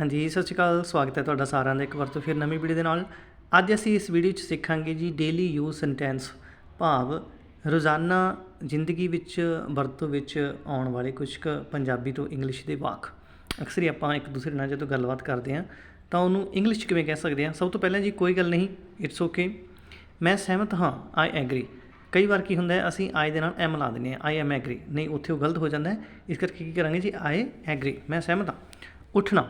ਹਾਂਜੀ, ਸਤਿ ਸ਼੍ਰੀ ਅਕਾਲ, ਸਵਾਗਤ ਹੈ ਤੁਹਾਡਾ ਸਾਰਿਆਂ ਦਾ ਇੱਕ ਵਾਰ ਤੋਂ ਫਿਰ ਨਵੀਂ ਵੀਡੀਓ ਦੇ ਨਾਲ। ਅੱਜ ਅਸੀਂ ਇਸ ਵੀਡੀਓ 'ਚ ਸਿੱਖਾਂਗੇ ਜੀ ਡੇਲੀ ਯੂਜ਼ ਸੈਂਟੈਂਸ ਭਾਵ ਰੋਜ਼ਾਨਾ ਜ਼ਿੰਦਗੀ ਵਿੱਚ ਵਰਤੋਂ ਵਿੱਚ ਆਉਣ ਵਾਲੇ ਕੁਝ ਕੁ ਪੰਜਾਬੀ ਤੋਂ ਇੰਗਲਿਸ਼ ਦੇ ਵਾਕ। ਅਕਸਰ ਹੀ ਆਪਾਂ ਇੱਕ ਦੂਸਰੇ ਨਾਲ ਜਦੋਂ ਗੱਲਬਾਤ ਕਰਦੇ ਹਾਂ, ਤਾਂ ਉਹਨੂੰ ਇੰਗਲਿਸ਼ 'ਚ ਕਿਵੇਂ ਕਹਿ ਸਕਦੇ ਹਾਂ? ਸਭ ਤੋਂ ਪਹਿਲਾਂ ਜੀ ਕੋਈ ਗੱਲ ਨਹੀਂ ਇਟਸ ਓਕੇ ਮੈਂ ਸਹਿਮਤ ਹਾਂ ਆਈ ਐਗਰੀ ਕਈ ਵਾਰ ਕੀ ਹੁੰਦਾ ਹੈ, ਅਸੀਂ ਆਈ ਦੇ ਨਾਲ ਐਮ ਲਾ ਦਿੰਦੇ ਹਾਂ ਆਈ ਐਮ ਐਗਰੀ ਨਹੀਂ, ਉੱਥੇ ਉਹ ਗਲਤ ਹੋ ਜਾਂਦਾ ਹੈ, ਇਸ ਕਰਕੇ ਕੀ ਕਰਾਂਗੇ ਜੀ ਆਈ ਐਗਰੀ ਮੈਂ ਸਹਿਮਤ ਹਾਂ। ਉੱਠਣਾ।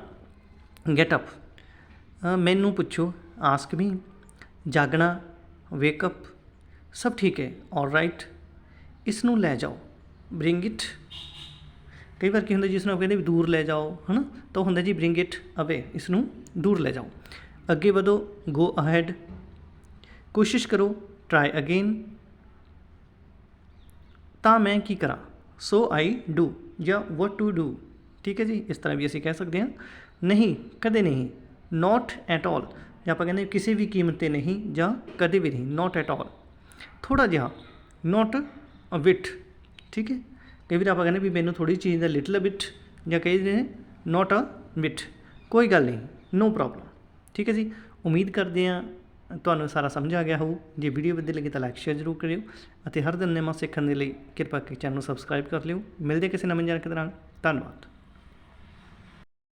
ਗੈਟ ਅਪ ਮੈਨੂੰ ਪੁੱਛੋ ਆਸਕ ਮੀ ਜਾਗਣਾ ਵੇਕ ਅਪ ਸਭ ਠੀਕ ਹੈ ਆਲ ਰਾਈਟ ਇਸ ਨੂੰ ਲੈ ਜਾਓ ਬ੍ਰਿੰਗ ਇਟ ਕਈ ਵਾਰ ਕੀ ਹੁੰਦਾ ਜਿਸ ਨੂੰ ਆਪਾਂ ਕਹਿੰਦੇ ਵੀ ਦੂਰ ਲੈ ਜਾਓ, ਹਨਾ? ਤਾਂ ਉਹ ਹੁੰਦਾ ਜੀ ਬ੍ਰਿੰਗ ਇਟ ਅਵੇ ਇਸ ਨੂੰ ਦੂਰ ਲੈ ਜਾਓ। ਅੱਗੇ ਵਧੋ ਗੋ ਅਹੈਡ ਕੋਸ਼ਿਸ਼ ਕਰੋ ਟਰਾਈ ਅਗੇਨ ਤਾਂ ਮੈਂ ਕੀ ਕਰਾਂ? ਸੋ ਆਈ ਡੂ ਜਾਂ ਵਾਟ ਟੂ ਡੂ ਠੀਕ ਹੈ ਜੀ, ਇਸ ਤਰ੍ਹਾਂ ਵੀ ਅਸੀਂ ਕਹਿ ਸਕਦੇ ਹਾਂ। ਨਹੀਂ, ਕਦੇ ਨਹੀਂ ਨਾਟ ਐਟ ਆਲ ਜਾਂ ਆਪਾਂ ਕਹਿੰਦੇ ਕਿਸੇ ਵੀ ਕੀਮਤ ਤੇ ਨਹੀਂ ਜਾਂ ਕਦੇ ਵੀ ਨਹੀਂ ਨਾਟ ਐਟ ਆਲ ਥੋੜਾ ਜਿਹਾ ਨਾਟ ਅ ਬਿਟ ਠੀਕ ਹੈ। ਕਈ ਵਾਰ ਆਪਾਂ ਕਹਿੰਦੇ ਵੀ ਮੈਨੂੰ ਥੋੜੀ ਚੀਜ਼ ਦਾ ਲਿਟਲ ਬਿਟ ਜਾਂ ਕਈ ਨੇ ਨਾਟ ਅ ਬਿਟ ਕੋਈ ਗੱਲ ਨਹੀਂ ਨੋ ਪ੍ਰੋਬਲਮ ਠੀਕ ਹੈ ਜੀ, ਉਮੀਦ ਕਰਦੇ ਹਾਂ ਤੁਹਾਨੂੰ ਸਾਰਾ ਸਮਝ ਆ ਗਿਆ ਹੋਊ। ਜੇ ਵੀਡੀਓ ਵਧੀਆ ਲੱਗੀ ਤਾਂ ਲਾਈਕ ਸ਼ੇਅਰ ਜ਼ਰੂਰ ਕਰਿਓ ਅਤੇ ਹਰ ਦਿਨ ਨਵਾਂ ਸਿੱਖਣ ਦੇ ਲਈ ਕਿਰਪਾ ਕਰਕੇ ਚੈਨਲ ਨੂੰ ਸਬਸਕ੍ਰਾਈਬ ਕਰ ਲਿਓ। ਮਿਲਦੇ ਕਿਸੇ ਨਵੇਂ ਜਾਣਕਾਰੀ ਦੇ ਨਾਲ। ਧੰਨਵਾਦ।